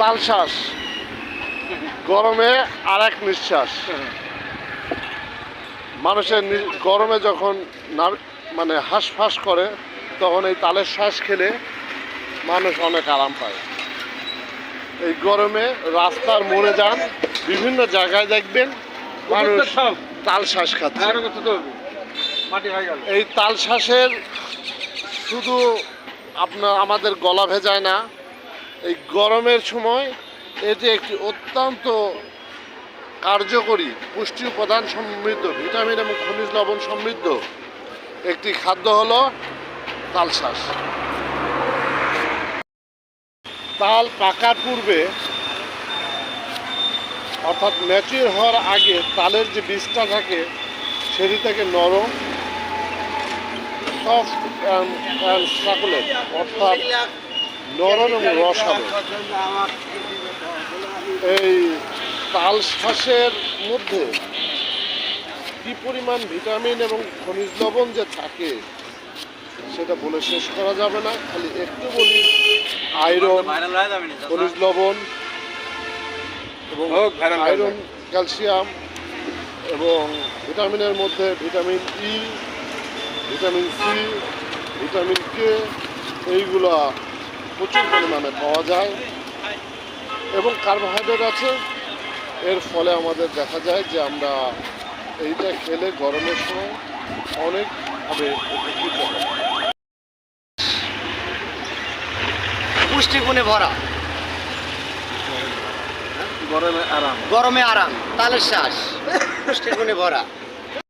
তালশ্বাস গরমে আর এক নিঃশ্বাস। মানুষের গরমে যখন মানে হাঁসফাঁস করে তখন এই তালের শ্বাস খেলে মানুষ অনেক আরাম পায়। এই গরমে রাস্তার মোড়ে যান বিভিন্ন জায়গায় দেখবেন মানুষ তাল শ্বাস খাচ্ছে। হয়ে এই তাল শ্বাসের শুধু আপনার আমাদের গলা ভেজায় না এই গরমের সময় এটি একটি অত্যন্ত কার্যকরী পুষ্টি উপাদান সমৃদ্ধ, ভিটামিন এবং খনিজ লবণ সমৃদ্ধ একটি খাদ্য হলো তাল শ্বাস তাল পাকার পূর্বে অর্থাৎ ম্যাচিউর হওয়ার আগে তালের যে বীজটা থাকে, সেটি থেকে নরম, সফট অ্যান্ড সাকুলেট, অর্থাৎ নরম এবং রসালো। এই তাল শ্বাসের মধ্যে কি পরিমাণ ভিটামিন এবং খনিজ লবণ যে থাকে সেটা বলে শেষ করা যাবে না। খালি একটু বলি আয়রন খনিজ লবণ এবং আয়রন ক্যালসিয়াম এবং ভিটামিনের মধ্যে vitamin E vitamin C vitamin K এইগুলা প্রচুর পরিমাণে পাওয়া যায় এবং কার্বোহাইড্রেট আছে। এর ফলে আমাদের দেখা যায় যে আমরা এইটা খেলে গরমের সময় অনেকভাবে উপকৃত হয় পুষ্টিগুণে ভরা। গরমে আরাম। গরমে আরাম তালের শ্বাস। পুষ্টিগুণে ভরা।